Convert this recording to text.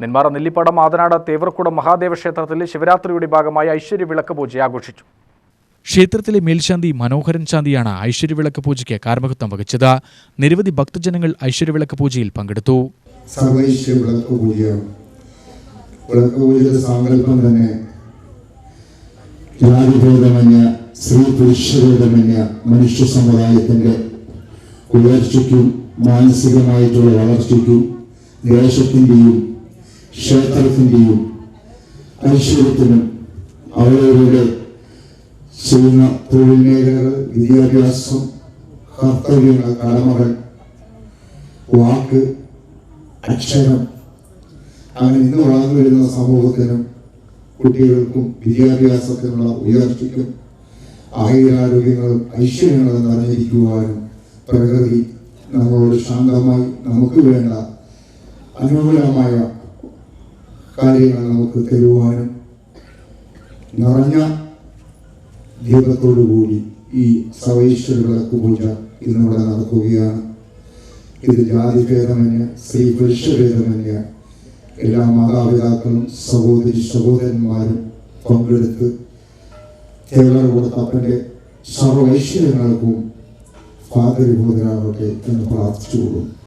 നെന്മാറ നെല്ലിപ്പാടം ആതനാട് തേവർക്കുടം മഹാദേവ ക്ഷേത്രത്തിൽ ശിവരാത്രിയുടെ ഭാഗമായി ഐശ്വര്യ വിളക്ക് പൂജ ആഘോഷിച്ചു. ക്ഷേത്രത്തിലെ മേൽശാന്തി മനോഹരൻ ശാന്തിയാണ് ഐശ്വര്യവിളക്ക് പൂജയ്ക്ക് കാർമകത്വം വഹിച്ചത്. നിരവധി ഭക്തജനങ്ങൾ ഐശ്വര്യവിളക്ക് പൂജയിൽ പങ്കെടുത്തു. വിളക്ക് പൂജ. വിളക്ക് പൂജയുടെ സാങ്കല്പം തന്നെ ജാതിഭേദമന്യ സ്ത്രീ പുരുഷഭേദമന്യ മനുഷ്യ സമുദായത്തിന്റെ ഉയർച്ചയ്ക്കും മാനസികമായിട്ടുള്ള വളർച്ചയ്ക്കും ദേശത്തിന്റെയും ക്ഷേത്രത്തിന്റെയും ഐശ്വര്യത്തിനും അവരവരുടെ ചെയ്യുന്ന തൊഴിൽ മേഖലകൾ വിദ്യാഭ്യാസം കർത്തവ്യങ്ങൾ കടമകൾ വാക്ക് അക്ഷരം അങ്ങനെ ഇന്ന് വളർന്നു വരുന്ന സമൂഹത്തിനും കുട്ടികൾക്കും വിദ്യാഭ്യാസത്തിനുള്ള ഉയർച്ചയ്ക്കും ആയുരാരോഗ്യങ്ങളും ഐശ്വര്യങ്ങളും നിറഞ്ഞിരിക്കുവാനും പ്രകൃതി നമ്മളോട് ശാന്തമായി നമുക്ക് വേണ്ട അനുകൂലമായ കാര്യങ്ങൾ നമുക്ക് തരുവാനും നിറഞ്ഞ ദീപത്തോടുകൂടി ഈ സവൈശ്വര വിളക്ക് പൂജ ഇന്നിവിടെ നടക്കുകയാണ്. ഇത് ജാതിഭേദമന്യ സ്ത്രീ പുരുഷഭേദമന്യ എല്ലാ മാതാപിതാക്കളും സഹോദരി സഹോദരന്മാരും പങ്കെടുത്ത് കേരള കൊടുത്തപ്പന്റെ സർവൈശ്വര്യങ്ങൾക്കും ഫാദരിബോധനാകട്ടെ എന്ന് പ്രാർത്ഥിച്ചുകൊള്ളും